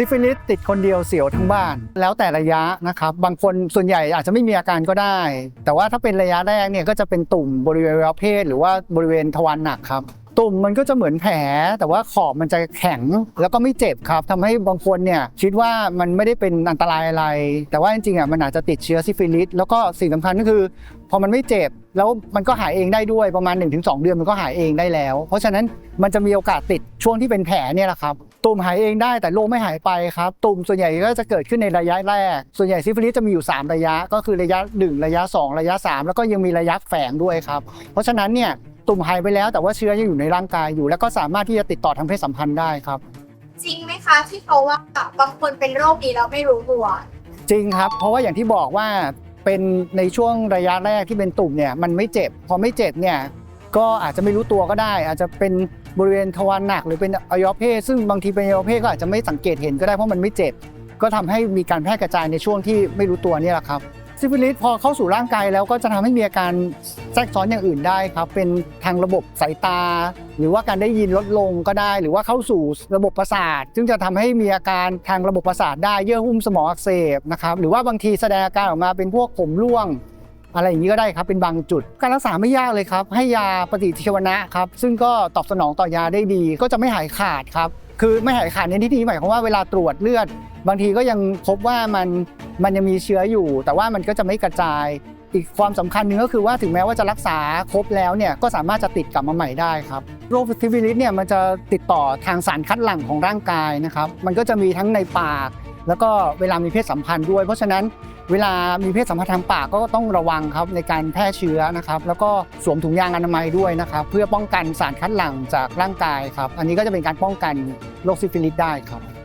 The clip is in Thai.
ซิฟิลิสติดคนเดียวเสียวทั้งบ้าน แล้วแต่ระยะนะครับ บางคนส่วนใหญ่อาจจะไม่มีอาการก็ได้ แต่ว่าถ้าเป็นระยะแรกเนี่ยก็จะเป็นตุ่มบริเวณอวัยวะเพศหรือว่าบริเวณทวารหนักครับ ตุ่มมันก็จะเหมือนแผล แต่ว่าขอบมันจะแข็งแล้วก็ไม่เจ็บครับทำให้บางคนเนี่ยคิดว่ามันไม่ได้เป็นอันตรายอะไร แต่ว่าจริงๆอะมันอาจจะติดเชื้อซิฟิลิสแล้วก็สิ่งสำคัญก็คือ พอมันไม่เจ็บแล้วมันก็หายเองได้ด้วยประมาณ 1-2 เดือนมันก็หายเองได้แล้ว เพราะฉะนั้นมันจะมีโอกาสติดช่วงที่เป็นแผลเนี่ยแหละครับตุ่มหายเองได้แต่โรคไม่หายไปครับตุ่มส่วนใหญ่ก็จะเกิดขึ้นในระยะแรก ส่วนใหญ่ซิฟิลิสจะมีอยู่ 3 ระยะ ก็คือระยะ 1 ระยะ 2 ระยะ 3 แล้วก็ยังมีระยะแฝงด้วยครับ เพราะฉะนั้นเนี่ย ตุ่มหายไปแล้วแต่ว่าเชื้อยังอยู่ในร่างกายอยู่ แล้วก็สามารถที่จะติดต่อทางเพศสัมพันธ์ได้ครับ จริงไหมคะที่เขาว่าบางคนเป็นโรคนี้แล้วไม่รู้ตัว จริงครับ เพราะว่าอย่างที่บอกว่าเป็นในช่วงระยะแรกที่เป็นตุ่มเนี่ยมันไม่เจ็บ พอไม่เจ็บเนี่ยก็อาจจะไม่รู้ตัวก็ได้ อาจจะเป็นบริเวณทวารหนักหรือเป็นอวัยวะเพศซึ่งบางทีเป็นอวัยวะเพศก็อาจจะไม่สังเกตเห็นก็ได้เพราะมันไม่เจ็บ ก็ทำให้มีการแพร่กระจายในช่วงที่ไม่รู้ตัวเนี่ยแหละครับซิฟิลิสพอเข้าสู่ร่างกายแล้วก็จะทำให้มีอาการแท รกซ้อนอย่างอื่นได้ครับ เป็นทางระบบสายตา หรือว่าการได้ยินลดลงก็ได้ หรือว่าเข้าสู่ระบบประสาท ซึ่งจะทำให้มีอาการทางระบบประสาทได้เยื่อหุ้มสมองอักเสบนะครับหรือว่าบางทีแสดงอาการออกมาเป็นพวกผมร่วงอะไรอย่างนี้ก็ได้ครับเป็นบางจุด การรักษาไม่ยากเลยครับ ให้ยาปฏิชีวนะครับ ซึ่งก็ตอบสนองต่อยาได้ดี ก็จะไม่หายขาดครับ คือไม่หายขาดในที่นี้หมายความว่าเวลาตรวจเลือด บางทีก็ยังพบว่ามันมันยังมีเชื้ออยู่ แต่ว่ามันก็จะไม่กระจาย อีกความสำคัญหนึ่งก็คือว่าถึงแม้ว่าจะรักษาครบแล้วเนี่ยก็สามารถจะติดกลับมาใหม่ได้ครับโรคซิฟิลิสเนี่ยมันจะติดต่อทางสารคัดหลั่งของร่างกายนะครับมันก็จะมีทั้งในปาก แล้วก็เวลามีเพศสัมพันธ์ด้วย เพราะฉะนั้นเวลามีเพศสัมพันธ์ทางปากก็ต้องระวังครับในการแพร่เชื้อนะครับแล้วก็สวมถุงยางอนามัยด้วยนะครับเพื่อป้องกันสารคัดหลั่งจากร่างกายครับอันนี้ก็จะเป็นการป้องกันโรคซิฟิลิสได้ครับ